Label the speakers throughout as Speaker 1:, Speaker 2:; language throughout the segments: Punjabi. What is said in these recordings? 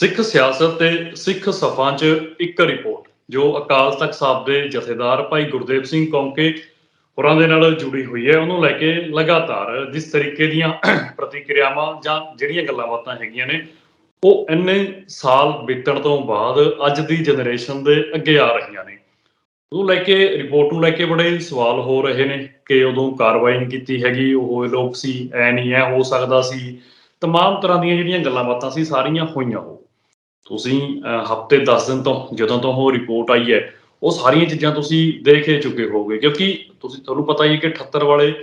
Speaker 1: ਸਿੱਖ ਸਿਆਸਤ ਤੇ ਸਿੱਖ ਸਫਾਂ 'ਚ ਇੱਕ ਰਿਪੋਰਟ, ਜੋ ਅਕਾਲ ਤਖਤ ਸਾਹਿਬ ਦੇ ਜਥੇਦਾਰ ਭਾਈ ਗੁਰਦੇਵ ਸਿੰਘ ਕੌਂਕੇ ਹੋਰਾਂ ਦੇ ਨਾਲ ਜੁੜੀ ਹੋਈ ਹੈ। ਉਹਨੂੰ ਲੈ ਕੇ ਲਗਾਤਾਰ ਜਿਸ ਤਰੀਕੇ ਦੀਆਂ ਪ੍ਰਤੀਕਿਰਿਆਵਾਂ ਜਾਂ ਜਿਹੜੀਆਂ ਗੱਲਾਂ ਬਾਤਾਂ ਹੈਗੀਆਂ ਨੇ, ਉਹ ਇੰਨੇ ਸਾਲ ਬੀਤਣ ਤੋਂ ਬਾਅਦ ਅੱਜ ਦੀ ਜਨਰੇਸ਼ਨ ਦੇ ਅੱਗੇ ਆ ਰਹੀਆਂ ਨੇ। ਉਹ ਲੈ ਕੇ, ਰਿਪੋਰਟ ਨੂੰ ਲੈ ਕੇ ਬੜੇ ਸਵਾਲ ਹੋ ਰਹੇ ਨੇ ਕਿ ਉਦੋਂ ਕਾਰਵਾਈ ਨਹੀਂ ਕੀਤੀ ਹੈਗੀ, ਉਹ ਲੋਕ ਸੀ, ਐ ਨਹੀਂ ਐ ਹੋ ਸਕਦਾ ਸੀ। ਤਮਾਮ ਤਰ੍ਹਾਂ ਦੀਆਂ ਜਿਹੜੀਆਂ ਗੱਲਾਂ ਬਾਤਾਂ ਸੀ, ਸਾਰੀਆਂ ਹੋਈਆਂ ਉਹ। ਤੁਸੀਂ ਹਫ਼ਤੇ 10 ਦਿਨ ਤੋਂ ਜਦੋਂ ਤੋਂ ਉਹ ਰਿਪੋਰਟ ਆਈ ਹੈ ਉਹ ਸਾਰੀਆਂ ਚੀਜ਼ਾਂ ਤੁਸੀਂ ਦੇਖ ਹੀ ਚੁੱਕੇ ਹੋਗੇ ਕਿਉਂਕਿ ਤੁਸੀਂ ਤੁਹਾਨੂੰ ਪਤਾ ਹੀ ਹੈ ਕਿ 78 ਵਾਲੇ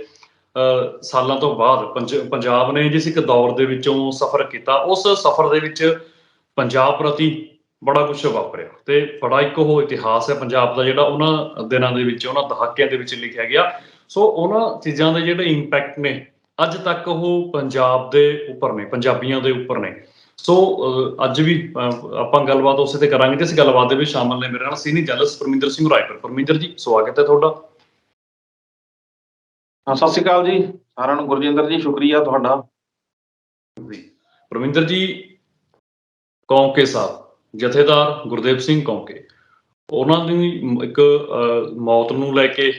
Speaker 1: ਅਹ, ਸਾਲਾਂ ਤੋਂ ਬਾਅਦ ਪੰਜ- ਪੰਜਾਬ ਨੇ ਜਿਸ ਇੱਕ ਦੌਰ ਦੇ ਵਿੱਚੋਂ ਸਫ਼ਰ ਕੀਤਾ ਉਸ ਸਫ਼ਰ ਦੇ ਵਿੱਚ ਪੰਜਾਬ ਪ੍ਰਤੀ ਬੜਾ ਕੁਝ ਵਾਪਰਿਆ। ਤੇ ਬੜਾ ਇੱਕ ਉਹ ਇਤਿਹਾਸ ਹੈ ਪੰਜਾਬ ਦਾ ਜਿਹੜਾ ਉਹਨਾਂ ਦਿਨਾਂ ਦੇ ਵਿੱਚ ਉਹਨਾਂ ਦਹਾਕਿਆਂ ਦੇ ਵਿੱਚ ਲਿਖਿਆ ਗਿਆ। ਸੋ ਉਹਨਾਂ ਚੀਜ਼ਾਂ ਦੇ ਜਿਹੜੇ ਇੰਪੈਕਟ ਨੇ ਅੱਜ ਤੱਕ ਉਹ ਪੰਜਾਬ ਦੇ ਉੱਪਰ ਨੇ ਪੰਜਾਬੀਆਂ ਦੇ ਉੱਪਰ ਨੇ। ਸੋ ਅੱਜ ਵੀ ਆਪਾਂ ਗੱਲਬਾਤ ਉਸੇ ਤੇ ਕਰਾਂਗੇ ਤੇ ਇਸ ਗੱਲਬਾਤ ਦੇ ਵਿੱਚ ਸ਼ਾਮਲ ਨੇ। ਮੇਰੇ ਨਾਲ ਸੀਨੀ ਜਲਸ ਪਰਮਿੰਦਰ ਸਿੰਘ ਰਾਏਪੁਰ। ਪਰਮਿੰਦਰ ਜੀ ਸਵਾਗਤ ਹੈ ਤੁਹਾਡਾ।
Speaker 2: ਸਤਿ ਸ਼੍ਰੀ ਅਕਾਲ ਜੀ। ਸਾਰਿਆਂ ਨੂੰ ਗੁਰਜਿੰਦਰ ਜੀ ਸ਼ੁਕਰੀਆ ਤੁਹਾਡਾ।
Speaker 1: ਜੀ। ਪਰਮਿੰਦਰ ਜੀ ਕੌਂਕੇ ਸਾਹਿਬ ਜਥੇਦਾਰ ਗੁਰਦੇਵ ਸਿੰਘ ਕੌਂਕੇ। ਉਹਨਾਂ ਦੀ ਇੱਕ ਮੌਤ ਨੂੰ ਲੈ ਕੇ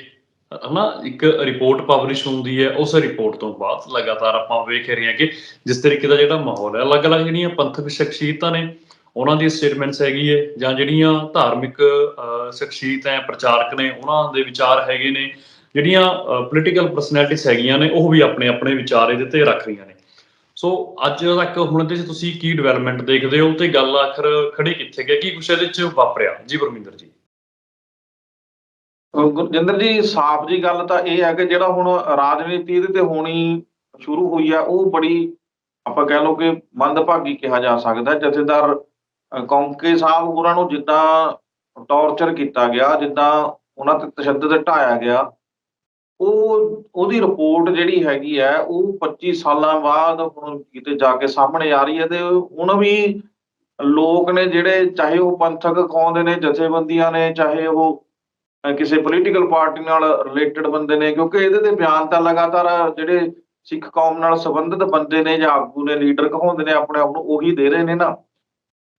Speaker 1: ਹਨਾ ਇੱਕ ਰਿਪੋਰਟ ਪਬਲਿਸ਼ ਹੁੰਦੀ ਹੈ, ਉਸ ਰਿਪੋਰਟ ਤੋਂ ਬਾਅਦ ਲਗਾਤਾਰ ਆਪਾਂ ਵੇਖ ਰਹੇ ਹਾਂ ਕਿ ਜਿਸ ਤਰੀਕੇ ਦਾ ਜਿਹੜਾ ਮਾਹੌਲ ਹੈ, ਅਲੱਗ-ਅਲੱਗ ਜਿਹੜੀਆਂ ਪੰਥਕ ਸ਼ਖਸੀਅਤਾਂ ਨੇ, ਉਹਨਾਂ ਦੀ ਸਟੇਟਮੈਂਟਸ ਹੈਗੀ ਹੈ, ਜਾਂ ਜਿਹੜੀਆਂ ਧਾਰਮਿਕ ਸ਼ਖਸੀਅਤ ਹੈ, ਪ੍ਰਚਾਰਕ ਨੇ, ਉਹਨਾਂ ਦੇ ਵਿਚਾਰ ਹੈਗੇ ਨੇ, ਜਿਹੜੀਆਂ ਪੋਲੀਟੀਕਲ ਪਰਸਨੈਲਿਟੀਜ਼ ਹੈਗੀਆਂ ਨੇ, ਉਹ ਵੀ ਆਪਣੇ ਆਪਣੇ ਵਿਚਾਰ ਇਹਦੇ ਤੇ ਰੱਖ ਰਹੀਆਂ ਨੇ। ਸੋ, ਅੱਜ ਤੱਕ ਹੁਣ ਦੇ 'ਚ ਤੁਸੀਂ ਕੀ ਡਿਵੈਲਪਮੈਂਟ ਦੇਖਦੇ ਹੋ ਤੇ ਗੱਲ ਆਖਰ ਖੜੀ ਕਿੱਥੇ ਗਈ, ਕੀ ਕੁਛ ਇਹਦੇ ਚ ਵਾਪਰਿਆ? ਜੀ, ਗੁਰਮਿੰਦਰ ਜੀ।
Speaker 2: ਗੁਰਜਿੰਦਰ ਜੀ, ਸਾਫ਼ ਜੀ ਗੱਲ ਤਾਂ ਇਹ ਹੈ ਕਿ ਜਿਹੜਾ ਹੁਣ ਰਾਜਨੀਤੀ ਇਹਦੇ ਤੇ ਹੋਣੀ ਸ਼ੁਰੂ ਹੋਈ ਆ, ਉਹ ਬੜੀ ਆਪਾਂ ਕਹਿ ਲਓ ਕਿ ਮੰਦਭਾਗੀ ਕਿਹਾ ਜਾ ਸਕਦਾ। ਜਥੇਦਾਰ ਕੌਂਕੇ ਸਾਹਿਬ ਹੋਰਾਂ ਨੂੰ ਜਿੱਦਾਂ ਟੌਰਚਰ ਕੀਤਾ ਗਿਆ, ਜਿੱਦਾਂ ਉਹਨਾਂ ਤੇ ਤਸ਼ੱਦਦ ਢਾਇਆ ਗਿਆ, ਉਹ, ਉਹਦੀ ਰਿਪੋਰਟ ਜਿਹੜੀ ਹੈਗੀ ਹੈ, ਉਹ 25 ਸਾਲਾਂ ਬਾਅਦ ਹੁਣ ਕਿਤੇ ਜਾ ਕੇ ਸਾਹਮਣੇ ਆ ਰਹੀ ਹੈ ਤੇ ਹੁਣ ਵੀ ਲੋਕ ਨੇ ਜਿਹੜੇ, ਚਾਹੇ ਉਹ ਪੰਥਕ ਕੌਂਦੇ ਨੇ, ਜਥੇਬੰਦੀਆਂ ਨੇ, ਚਾਹੇ ਉਹ ਕਿਸੇ ਪੋਲੀਟੀਕਲ ਪਾਰਟੀ ਨਾਲ ਰਿਲੇਟਡ ਬੰਦੇ ਨੇ ਕਿਉਂਕਿ ਇਹਦੇ ਤੇ ਬਿਆਨ ਤਾਂ ਲਗਾਤਾਰ ਜਿਹੜੇ ਸਿੱਖ ਕੌਮ ਨਾਲ ਸੰਬੰਧਿਤ ਬੰਦੇ ਨੇ ਜਾਂ ਆਗੂ ਨੇ ਲੀਡਰ ਕਹਾਉਂਦੇ ਨੇ ਆਪਣੇ ਆਪ ਨੂੰ ਉਹੀ ਦੇ ਰਹੇ ਨੇ ਨਾ।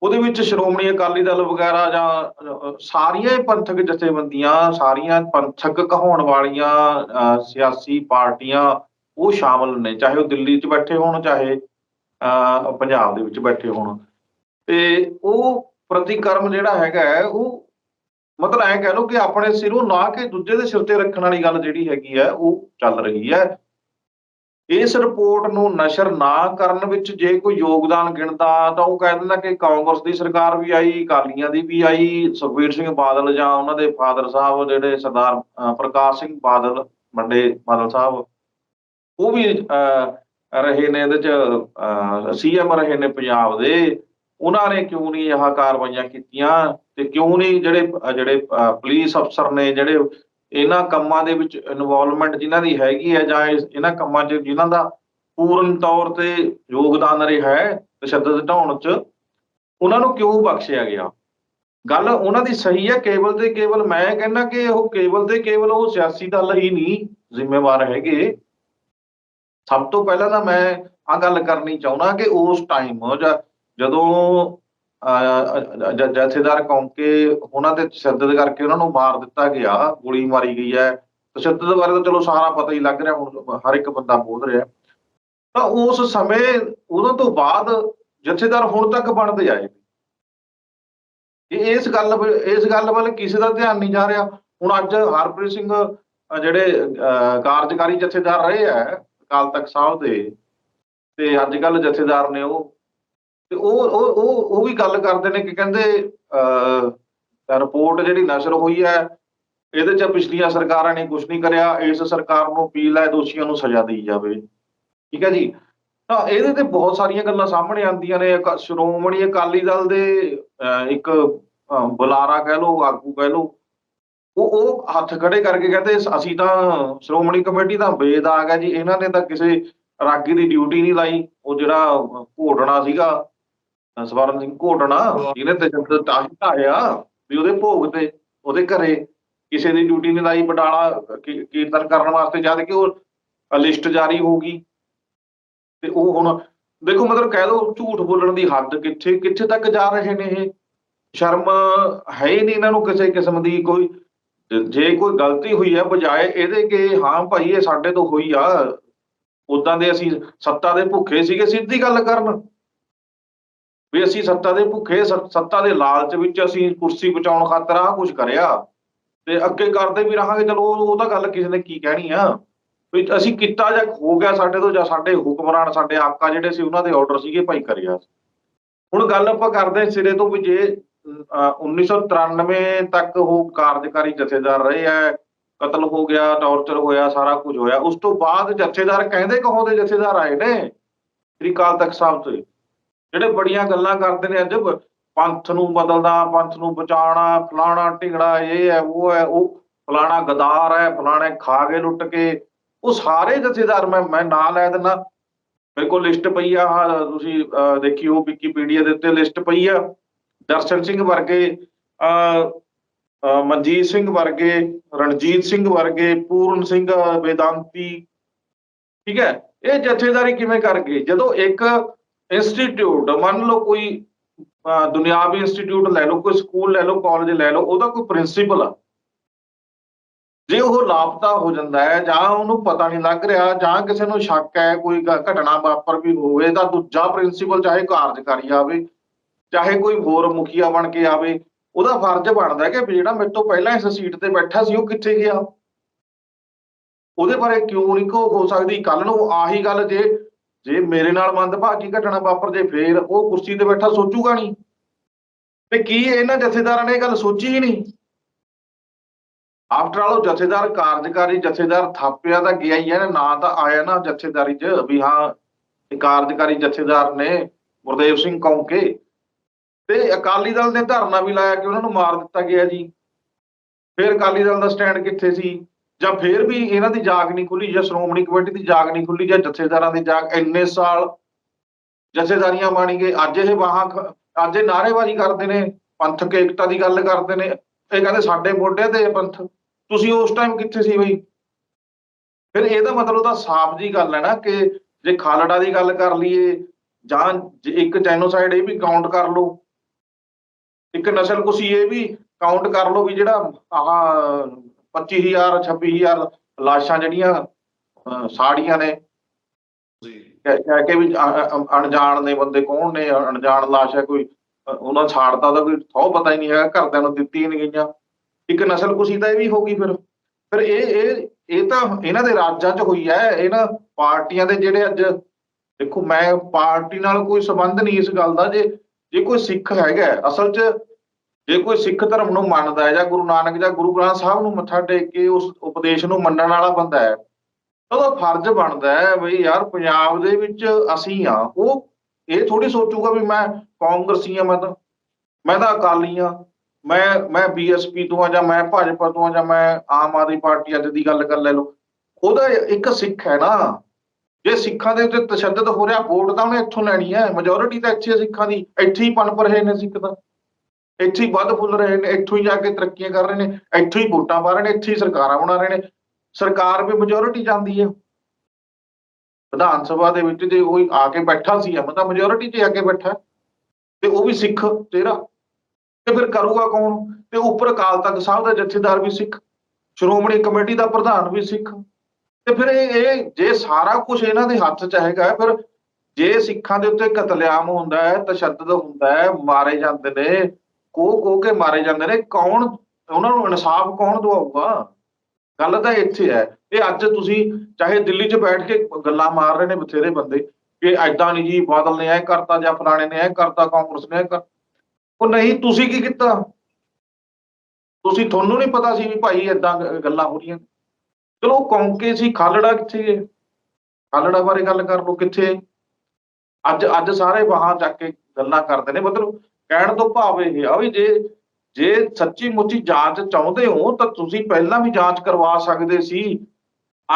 Speaker 2: ਉਹਦੇ ਵਿੱਚ ਸ਼੍ਰੋਮਣੀ ਅਕਾਲੀ ਦਲ ਵਗੈਰਾ ਜਾਂ ਸਾਰੀਆਂ ਪੰਥਕ ਜਥੇਬੰਦੀਆਂ ਸਾਰੀਆਂ ਪੰਥਕ ਕਹਾਉਣ ਵਾਲੀਆਂ ਸਿਆਸੀ ਪਾਰਟੀਆਂ ਉਹ ਸ਼ਾਮਲ ਨੇ ਚਾਹੇ ਉਹ ਦਿੱਲੀ 'ਚ ਬੈਠੇ ਹੋਣ ਚਾਹੇ ਅਹ, ਪੰਜਾਬ ਦੇ ਵਿੱਚ ਬੈਠੇ ਹੋਣ। ਤੇ ਉਹ ਪ੍ਰਤੀਕਰਮ ਜਿਹੜਾ ਹੈਗਾ ਹੈ, ਉਹ ਮਤਲਬ ਐਂ ਕਹਿ ਲਓ ਕਿ ਆਪਣੇ ਸਿਰੋਂ ਨਾ ਕੇ ਦੂਜੇ ਦੇ ਸਿਰ ਤੇ ਰੱਖਣ ਵਾਲੀ ਗੱਲ ਜਿਹੜੀ ਹੈਗੀ ਹੈ ਉਹ ਚੱਲ ਰਹੀ ਹੈ। ਇਸ ਰਿਪੋਰਟ ਨੂੰ ਨਸ਼ਰ ਨਾ ਕਰਨ ਵਿੱਚ ਜੇ ਕੋਈ ਯੋਗਦਾਨ ਗਿਣਦਾ ਤਾਂ ਉਹ ਕਹਿ ਦਿੰਦਾ ਕਿ ਕਾਂਗਰਸ ਦੀ ਸਰਕਾਰ ਵੀ ਆਈ ਅਕਾਲੀਆਂ ਦੀ ਵੀ ਆਈ ਸੁਖਬੀਰ ਸਿੰਘ ਬਾਦਲ ਜਾਂ ਉਹਨਾਂ ਦੇ ਫਾਦਰ ਸਾਹਿਬ ਜਿਹੜੇ ਸਰਦਾਰ ਪ੍ਰਕਾਸ਼ ਸਿੰਘ ਬਾਦਲ ਮੰਡੇ ਬਾਦਲ ਸਾਹਿਬ ਉਹ ਵੀ ਅਹ, ਰਹੇ ਨੇ ਇਹਦੇ ਚ ਸੀਐਮ ਰਹੇ ਨੇ ਪੰਜਾਬ ਦੇ। ਉਹਨਾਂ ਨੇ ਕਿਉਂ ਨਹੀਂ ਇਹ ਕਾਰਵਾਈਆਂ ਕੀਤੀਆਂ ਤੇ ਕਿਉਂ ਨਹੀਂ ਜਿਹੜੇ ਜਿਹੜੇ ਪੁਲਿਸ ਅਫਸਰ ਨੇ ਜਿਹੜੇ ਇਹਨਾਂ ਕੰਮਾਂ ਦੇ ਵਿੱਚ ਇਨਵੋਲਵਮੈਂਟ ਜਿਨ੍ਹਾਂ ਦੀ ਹੈਗੀ ਹੈ ਜਾਂ ਇਹਨਾਂ ਕੰਮਾਂ 'ਚ ਜਿਨ੍ਹਾਂ ਦਾ ਪੂਰਨ ਤੌਰ ਤੇ ਯੋਗਦਾਨ ਰਿਹਾ ਹੈ ਤਸ਼ੱਦਦ ਢਾਉਣ 'ਚ, ਉਹਨਾਂ ਨੂੰ ਕਿਉਂ ਬਖਸ਼ਿਆ ਗਿਆ? ਗੱਲ ਉਹਨਾਂ ਦੀ ਸਹੀ ਹੈ, ਕੇਵਲ ਤੇ ਕੇਵਲ ਮੈਂ ਕਹਿੰਦਾ ਕਿ ਉਹ ਕੇਵਲ ਤੇ ਕੇਵਲ ਉਹ ਸਿਆਸੀ ਦਲ ਹੀ ਨਹੀਂ ਜ਼ਿੰਮੇਵਾਰ ਹੈਗੇ। ਸਭ ਤੋਂ ਪਹਿਲਾਂ ਤਾਂ ਮੈਂ ਆ ਗੱਲ ਕਰਨੀ ਚਾਹੁੰਦਾ ਕਿ ਉਸ ਟਾਈਮ ਜਾਂ ਜਦੋਂ ਅਹ, ਜਥੇਦਾਰ ਕੌਂਕੇ ਉਹਨਾਂ ਤੇ ਤਸ਼ੱਦਦ ਕਰਕੇ ਉਹਨਾਂ ਨੂੰ ਮਾਰ ਦਿੱਤਾ ਗਿਆ ਗੋਲੀ ਮਾਰੀ ਗਈ ਹੈ ਤਸ਼ੱਦਦ ਬਾਰੇ ਤਾਂ ਚਲੋ ਸਾਰਾ ਪਤਾ ਹੀ ਲੱਗ ਰਿਹਾ ਹੁਣ ਹਰ ਇੱਕ ਬੰਦਾ ਬੋਲ ਰਿਹਾ। ਤਾਂ ਉਸ ਸਮੇਂ ਉਦੋਂ ਤੋਂ ਬਾਅਦ ਜਥੇਦਾਰ ਹੁਣ ਤੱਕ ਬਣਦੇ ਆਏ ਇਸ ਗੱਲ ਇਸ ਗੱਲ ਵੱਲ ਕਿਸੇ ਦਾ ਧਿਆਨ ਨਹੀਂ ਜਾ ਰਿਹਾ। ਹੁਣ ਅੱਜ ਹਰਪ੍ਰੀਤ ਸਿੰਘ ਜਿਹੜੇ ਅਹ, ਕਾਰਜਕਾਰੀ ਜਥੇਦਾਰ ਰਹੇ ਆ ਅਕਾਲ ਤਖਤ ਸਾਹਿਬ ਦੇ ਤੇ ਅੱਜ ਕੱਲ ਜਥੇਦਾਰ ਨੇ ਉਹ ਤੇ ਉਹ ਉਹ ਉਹ ਉਹ ਵੀ ਗੱਲ ਕਰਦੇ ਨੇ ਕਿ ਕਹਿੰਦੇ ਰਿਪੋਰਟ ਜਿਹੜੀ ਨਸ਼ਰ ਹੋਈ ਹੈ ਇਹਦੇ ਚ ਪਿਛਲੀਆਂ ਸਰਕਾਰਾਂ ਨੇ ਕੁਝ ਨਹੀਂ ਕਰਿਆ ਇਸ ਸਰਕਾਰ ਨੂੰ ਅਪੀਲ ਹੈ ਦੋਸ਼ੀਆਂ ਨੂੰ ਸਜ਼ਾ ਦੇਈ ਜਾਵੇ। ਠੀਕ ਹੈ ਜੀ? ਤਾਂ ਇਹਦੇ ਤੇ ਬਹੁਤ ਸਾਰੀਆਂ ਗੱਲਾਂ ਸਾਹਮਣੇ ਆਉਂਦੀਆਂ ਨੇ। ਸ਼੍ਰੋਮਣੀ ਅਕਾਲੀ ਦਲ ਦੇ ਅਹ, ਇੱਕ ਬੁਲਾਰਾ ਕਹਿ ਲਓ ਆਗੂ ਕਹਿ ਲਓ ਉਹ ਉਹ ਹੱਥ ਖੜੇ ਕਰਕੇ ਕਹਿੰਦੇ ਅਸੀਂ ਤਾਂ ਸ਼੍ਰੋਮਣੀ ਕਮੇਟੀ ਦਾ ਬੇਦਾਗ ਹੈ ਜੀ। ਇਹਨਾਂ ਨੇ ਤਾਂ ਕਿਸੇ ਰਾਗੀ ਦੀ ਡਿਊਟੀ ਨਹੀਂ ਲਾਈ। ਉਹ ਜਿਹੜਾ ਘੋੜਣਾ ਸੀਗਾ ਸਵਰਨ ਸਿੰਘ ਘੋਟਣਾ ਜਿਹਨੇ ਤਸ਼ੱਦਦ ਤਾਂ ਢਾਇਆ ਵੀ ਉਹਦੇ ਭੋਗ ਤੇ ਉਹਦੇ ਘਰੇ ਕਿਸੇ ਦੀ ਡਿਊਟੀ ਨਹੀਂ ਲਾਈ ਬਟਾਲਾ ਕੀਰਤਨ ਕਰਨ ਵਾਸਤੇ ਜਦ ਕਿ ਉਹ ਲਿਸਟ ਜਾਰੀ ਹੋਊਗੀ ਤੇ ਉਹ ਹੁਣ ਦੇਖੋ ਮਤਲਬ ਕਹਿ ਲਓ ਝੂਠ ਬੋਲਣ ਦੀ ਹੱਦ ਕਿੱਥੇ ਕਿੱਥੇ ਤੱਕ ਜਾ ਰਹੇ ਨੇ ਇਹ? ਸ਼ਰਮ ਹੈ ਹੀ ਨਹੀਂ ਇਹਨਾਂ ਨੂੰ ਕਿਸੇ ਕਿਸਮ ਦੀ ਕੋਈ। ਜੇ ਕੋਈ ਗਲਤੀ ਹੋਈ ਹੈ ਬਜਾਏ ਇਹਦੇ ਕਿ ਹਾਂ ਭਾਈ ਇਹ ਸਾਡੇ ਤੋਂ ਹੋਈ ਆ ਉਦਾਂ ਦੇ ਅਸੀਂ ਸੱਤਾ ਦੇ ਭੁੱਖੇ ਸੀਗੇ ਸਿੱਧੀ ਗੱਲ ਕਰਨ। ਵੀ ਅਸੀਂ ਸੱਤਾ ਦੇ ਭੁੱਖੇ ਸੱਤਾ ਦੇ ਲਾਲਚ ਵਿੱਚ ਅਸੀਂ ਕੁਰਸੀ ਬਚਾਉਣ ਖਾਤਰ ਆਹ ਕੁਝ ਕਰਿਆ। ਤੇ ਅੱਗੇ ਕਰਦੇ ਵੀ ਰਹਾਂਗੇ ਚਲੋ ਉਹ ਤਾਂ ਗੱਲ ਕਿਸੇ ਨੇ ਕੀ ਕਹਿਣੀ ਆ। ਵੀ ਅਸੀਂ ਕੀਤਾ ਜਾਂ ਹੋ ਗਿਆ ਸਾਡੇ ਤੋਂ ਜਾਂ ਸਾਡੇ ਹੁਕਮਰਾਨ ਸਾਡੇ ਆਕਾ ਜਿਹੜੇ ਸੀ ਉਹਨਾਂ ਦੇ ਆਰਡਰ ਸੀਗੇ ਭਾਈ ਕਰਿਆ। ਹੁਣ ਗੱਲ ਆਪਾਂ ਕਰਦੇ ਸਿਰੇ ਤੋਂ ਵੀ ਜੇ ਅਹ, 1993 ਤੱਕ ਉਹ ਕਾਰਜਕਾਰੀ ਜਥੇਦਾਰ ਰਹੇ ਆ ਕਤਲ ਹੋ ਗਿਆ ਟੌਰਚਰ ਹੋਇਆ ਸਾਰਾ ਕੁਝ ਹੋਇਆ ਉਸ ਤੋਂ ਬਾਅਦ ਜਥੇਦਾਰ ਕਹਿੰਦੇ ਕਹੋਂ ਦੇ ਜਥੇਦਾਰ ਆਏ ਨੇ? ਸ੍ਰੀ ਅਕਾਲ ਤਖਤ ਸਾਹਿਬ ਤੋਂ ਜਿਹੜੇ ਬੜੀਆਂ ਗੱਲਾਂ ਕਰਦੇ ਨੇ ਅੱਜ ਪੰਥ ਨੂੰ ਬਦਲਦਾ ਪੰਥ ਨੂੰ ਬਚਾਉਣਾ ਫਲਾਣਾ ਢਿੰਗੜਾ ਇਹ ਹੈ ਉਹ ਹੈ ਉਹ ਫਲਾਣਾ ਗਦਾਰ ਹੈ ਫਲਾਣੇ ਖਾ ਕੇ ਲੁੱਟ ਕੇ ਉਹ ਸਾਰੇ ਜਥੇਦਾਰ ਮੈਂ ਮੈਂ ਨਾਂ ਲੈ ਦਿੰਦਾ। ਮੇਰੇ ਕੋਲ ਲਿਸਟ ਪਈ ਆ ਤੁਸੀਂ ਅਹ, ਦੇਖਿਓ ਵਿਕੀਪੀਡੀਆ ਦੇ ਉੱਤੇ ਲਿਸਟ ਪਈ ਆ। ਦਰਸ਼ਨ ਸਿੰਘ ਵਰਗੇ ਅਹ, ਮਨਜੀਤ ਸਿੰਘ ਵਰਗੇ ਰਣਜੀਤ ਸਿੰਘ ਵਰਗੇ ਪੂਰਨ ਸਿੰਘ ਵੇਦਾਂਤੀ ਠੀਕ ਹੈ ਇਹ ਜਥੇਦਾਰੀ ਕਿਵੇਂ ਕਰ ਗਏ? ਜਦੋਂ ਇੱਕ ਇੰਸਟੀਚਿਊਟ ਮੰਨ ਲਓ ਕੋਈ ਦੁਨਿਆਵੀ ਇੰਸਟੀਚਿਊਟ ਲੈ ਲਓ, ਕੋਈ ਸਕੂਲ ਲੈ ਲਓ ਕਾਲਜ ਲੈ ਲਓ, ਉਹਦਾ ਕੋਈ ਪ੍ਰਿੰਸੀਪਲ ਆ। ਜੇ ਉਹ ਲਾਪਤਾ ਹੋ ਜਾਂਦਾ ਹੈ, ਜਾਂ ਉਹਨੂੰ ਪਤਾ ਨਹੀਂ ਲੱਗ ਰਿਹਾ, ਜਾਂ ਕਿਸੇ ਨੂੰ ਸ਼ੱਕ ਹੈ, ਕੋਈ ਘਟਨਾ ਵਾਪਰ ਵੀ ਹੋਵੇ, ਤਾਂ ਦੂਜਾ ਪ੍ਰਿੰਸੀਪਲ ਚਾਹੇ ਕਾਰਜਕਾਰੀ ਆਵੇ, ਚਾਹੇ ਕੋਈ ਹੋਰ ਮੁਖੀਆ ਬਣ ਕੇ ਆਵੇ, ਉਹਦਾ ਫਰਜ਼ ਬਣਦਾ ਹੈ ਕਿ ਜਿਹੜਾ ਮੇਰੇ ਤੋਂ ਪਹਿਲਾਂ ਇਸ ਸੀਟ ਤੇ ਬੈਠਾ ਸੀ, ਉਹ ਕਿੱਥੇ ਗਿਆ? ਉਹਦੇ ਬਾਰੇ ਕਿਉਂ ਨਹੀਂ ਕੋ ਹੋ ਸਕਦੀ ਕੱਲ ਨੂੰ ਆਹੀ ਗੱਲ ਜੇ ਜੇ ਮੇਰੇ ਨਾਲ ਮੰਦਭਾਗੀ ਘਟਨਾ ਵਾਪਰ ਜੇ ਫੇਰ ਉਹ ਕੁਰਸੀ ਤੇ ਬੈਠਾ ਸੋਚੂਗਾ ਨਹੀਂ। ਤੇ ਕੀ ਇਹਨਾਂ ਜਥੇਦਾਰਾਂ ਨੇ ਇਹ ਗੱਲ ਸੋਚੀ ਹੀ ਨਹੀਂ? ਆਫਟਰ ਆਲ ਉਹ ਜਥੇਦਾਰ ਕਾਰਜਕਾਰੀ ਜਥੇਦਾਰ ਥਾਪਿਆ ਤਾਂ ਗਿਆ ਹੀ ਹੈ, ਨਾ ਤਾਂ ਆਇਆ ਨਾ ਜਥੇਦਾਰੀ 'ਚ ਵੀ ਹਾਂ, ਇਹ ਕਾਰਜਕਾਰੀ ਜਥੇਦਾਰ ਨੇ ਗੁਰਦੇਵ ਸਿੰਘ ਕੌਂਕੇ। ਤੇ ਅਕਾਲੀ ਦਲ ਨੇ ਧਰਨਾ ਵੀ ਲਾਇਆ ਕਿ ਉਹਨਾਂ ਨੂੰ ਮਾਰ ਦਿੱਤਾ ਗਿਆ ਜੀ। ਫਿਰ ਅਕਾਲੀ ਦਲ ਦਾ ਸਟੈਂਡ ਕਿੱਥੇ ਸੀ? ਜਾਂ ਫਿਰ ਵੀ ਇਹਨਾਂ ਦੀ ਜਾਗ ਨਹੀਂ ਖੁੱਲੀ, ਜਾਂ ਸ਼੍ਰੋਮਣੀ ਕਮੇਟੀ ਦੀ ਜਾਗ ਨਹੀਂ ਖੁੱਲੀ, ਜਾਂ ਜਥੇਦਾਰਾਂ ਦੀ ਜਾਗ ਇੰਨੇ ਸਾਲ ਜਥੇਦਾਰੀਆਂ ਬਾਣੀ ਗਏ, ਅੱਜ ਇਹ ਵਾਹਾਂ ਅੱਜ ਇਹ ਨਾਅਰੇਬਾਜ਼ੀ ਕਰਦੇ ਨੇ ਪੰਥਕ ਏਕਤਾ ਦੀ ਗੱਲ ਕਰਦੇ ਨੇ, ਇਹ ਕਹਿੰਦੇ ਸਾਡੇ ਮੋਢਿਆਂ ਤੇ ਪੰਥ, ਤੁਸੀਂ ਉਸ ਟਾਈਮ ਕਿੱਥੇ ਸੀ ਬਈ? ਫਿਰ ਇਹਦਾ ਮਤਲਬ ਤਾਂ ਸਾਫ਼ ਜੀ ਗੱਲ ਹੈ ਨਾ ਕਿ ਜੇ ਖਾਲੜਾ ਦੀ ਗੱਲ ਕਰ ਲਈਏ, ਜਾਂ ਇੱਕ ਜੈਨੋਸਾਈਡ ਇਹ ਵੀ ਕਾਊਂਟ ਕਰ ਲਓ, ਇੱਕ ਨਸਲ ਕੁਸੀ ਇਹ ਵੀ ਕਾਊਂਟ ਕਰ ਲਓ ਵੀ ਜਿਹੜਾ ਆਹ 25000 26000 ਲਾਸ਼ਾਂ ਜਿਹੜੀਆਂ ਸਾੜੀਆਂ ਨੇ।
Speaker 1: ਜੀ।
Speaker 2: ਕਹਿ ਕੇ ਵੀ ਅਣਜਾਣ ਨੇ ਬੰਦੇ ਕੌਣ ਨੇ? ਅਣਜਾਣ ਲਾਸ਼ ਹੈ ਕੋਈ। ਉਹਨਾਂ ਛਾੜਦਾ ਤਾਂ ਕੋਈ ਥੋ ਪਤਾ ਹੀ ਨਹੀਂ ਹੈਗਾ ਘਰਦਿਆਂ ਨੂੰ ਦਿੱਤੀ ਨਹੀਂ ਗਈਆਂ। ਇੱਕ ਨਸਲ ਕੁਸੀ ਤਾਂ ਇਹ ਵੀ ਹੋ ਗਈ ਫਿਰ। ਫਿਰ ਇਹ ਇਹ ਇਹ ਤਾਂ ਇਹਨਾਂ ਦੇ ਰਾਜਾਂ 'ਚ ਹੋਈ ਹੈ। ਇਹਨਾਂ ਪਾਰਟੀਆਂ ਦੇ ਜਿਹੜੇ ਅੱਜ ਦੇਖੋ ਮੈਂ ਪਾਰਟੀ ਨਾਲ ਕੋਈ ਸੰਬੰਧ ਨਹੀਂ ਇਸ ਗੱਲ ਦਾ। ਜੇ ਜੇ ਕੋਈ ਸਿੱਖ ਹੈਗਾ ਅਸਲ 'ਚ ਜੇ ਕੋਈ ਸਿੱਖ ਧਰਮ ਨੂੰ ਮੰਨਦਾ ਹੈ ਜਾਂ ਗੁਰੂ ਨਾਨਕ ਜਾਂ ਗੁਰੂ ਗ੍ਰੰਥ ਸਾਹਿਬ ਨੂੰ ਮੱਥਾ ਟੇਕ ਕੇ ਉਸ ਉਪਦੇਸ਼ ਨੂੰ ਮੰਨਣ ਵਾਲਾ ਬੰਦਾ ਹੈ ਉਹਦਾ ਫਰਜ਼ ਬਣਦਾ ਹੈ ਬਈ ਯਾਰ ਪੰਜਾਬ ਦੇ ਵਿੱਚ ਅਸੀਂ ਆ ਉਹ ਇਹ ਥੋੜੀ ਸੋਚੂਗਾ ਵੀ ਮੈਂ ਕਾਂਗਰਸੀ ਆ ਮੈਂ ਤਾਂ ਮੈਂ ਤਾਂ ਅਕਾਲੀ ਆ ਮੈਂ ਮੈਂ ਬੀਐਸਪੀ ਤੋਂ ਆ ਜਾਂ ਮੈਂ ਭਾਜਪਾ ਤੋਂ ਆ ਜਾਂ ਮੈਂ ਆਮ ਆਦਮੀ ਪਾਰਟੀ ਅੱਜ ਦੀ ਗੱਲ ਕਰ ਲੈ ਲਓ, ਉਹਦਾ ਇੱਕ ਸਿੱਖ ਹੈ ਨਾ, ਜੇ ਸਿੱਖਾਂ ਦੇ ਉੱਤੇ ਤਸ਼ੱਦਦ ਹੋ ਰਿਹਾ ਵੋਟ ਤਾਂ ਉਹਨੇ ਇੱਥੋਂ ਲੈਣੀ ਹੈ ਮੈਜੋਰਿਟੀ ਤਾਂ ਇੱਥੇ ਹੈ ਸਿੱਖਾਂ ਦੀ, ਇੱਥੇ ਹੀ ਪਨਪ ਰਹੇ ਨੇ ਸਿੱਖ ਤਾਂ। ਇੱਥੇ ਹੀ ਵੱਧ ਫੁੱਲ ਰਹੇ ਨੇ, ਇੱਥੋਂ ਹੀ ਜਾ ਕੇ ਤਰੱਕੀਆਂ ਕਰ ਰਹੇ ਨੇ, ਇੱਥੋਂ ਹੀ ਵੋਟਾਂ ਪਾ ਰਹੇ ਨੇ, ਇੱਥੇ ਹੀ ਸਰਕਾਰਾਂ ਬਣਾ ਰਹੇ ਨੇ। ਸਰਕਾਰ ਵੀ ਮੈਜੋਰਿਟੀ ਜਾਂਦੀ ਹੈ। ਵਿਧਾਨ ਸਭਾ ਦੇ ਵਿੱਚ ਜੇ ਕੋਈ ਆ ਕੇ ਬੈਠਾ ਸੀ ਮਤਲਬ ਮੈਜੋਰਿਟੀ 'ਚ ਆ ਕੇ ਬੈਠਾ। ਤੇ ਉਹ ਵੀ ਸਿੱਖ, ਤੇਰਾ। ਤੇ ਫਿਰ ਕਰੂਗਾ ਕੌਣ? ਤੇ ਉੱਪਰ ਅਕਾਲ ਤਖਤ ਸਾਹਿਬ ਦਾ ਜਥੇਦਾਰ ਵੀ ਸਿੱਖ, ਸ਼੍ਰੋਮਣੀ ਕਮੇਟੀ ਦਾ ਪ੍ਰਧਾਨ ਵੀ ਸਿੱਖ। ਤੇ ਫਿਰ ਇਹ ਇਹ ਜੇ ਸਾਰਾ ਕੁਝ ਇਹਨਾਂ ਦੇ ਹੱਥ 'ਚ ਹੈਗਾ, ਫਿਰ ਜੇ ਸਿੱਖਾਂ ਦੇ ਉੱਤੇ ਕਤਲੇਆਮ ਹੁੰਦਾ ਹੈ, ਤਸ਼ੱਦਦ ਹੁੰਦਾ ਹੈ, ਮਾਰੇ ਜਾਂਦੇ ਨੇ ਕੋ ਕੋ ਕੇ ਮਾਰੇ ਜਾਂਦੇ ਨੇ, ਕੌਣ, ਉਹਨਾਂ ਨੂੰ ਇਨਸਾਫ ਕੌਣ ਦਵਾਊਗਾ? ਗੱਲ ਤਾਂ ਇੱਥੇ ਹੈ ਇਹ ਅੱਜ ਤੁਸੀਂ ਚਾਹੇ ਦਿੱਲੀ 'ਚ ਬੈਠ ਕੇ ਗੱਲਾਂ ਮਾਰ ਰਹੇ ਨੇ ਬਥੇਰੇ ਬੰਦੇ ਕਿ ਐਦਾਂ ਨਹੀਂ ਜੀ, ਬਾਦਲ ਨੇ ਐ ਕਰਤਾ ਜਾਂ ਫਲਾਣੇ ਨੇ ਐ ਕਰਤਾ, ਕਾਂਗਰਸ ਨੇ ਐ ਕਰ, ਉਹ ਨਹੀਂ, ਤੁਸੀਂ ਕੀ ਕੀਤਾ? ਤੁਸੀਂ ਤੁਹਾਨੂੰ ਨਹੀਂ ਪਤਾ ਸੀ ਵੀ ਭਾਈ ਐਦਾਂ ਗੱਲਾਂ ਹੋ ਰਹੀਆਂ ਚਲੋ ਕੌਂਕੇ ਸੀ, ਖਾਲੜਾ ਕਿੱਥੇ ਹੈ ਖਾਲੜਾ ਬਾਰੇ ਗੱਲ ਕਰ ਲਓ, ਕਿੱਥੇ? ਅੱਜ ਅੱਜ ਸਾਰੇ ਬਾਹਾਂ ਚੱਕ ਕੇ ਗੱਲਾਂ ਕਰਦੇ ਨੇ, ਮਤਲਬ ਕਹਿਣ ਤੋਂ ਭਾਵ ਇਹ ਆ ਵੀ ਜੇ ਜੇ ਸੱਚੀ ਮੁੱਚੀ ਜਾਂਚ ਚਾਹੁੰਦੇ ਹੋ, ਤਾਂ ਤੁਸੀਂ ਪਹਿਲਾਂ ਵੀ ਜਾਂਚ ਕਰਵਾ ਸਕਦੇ ਸੀ।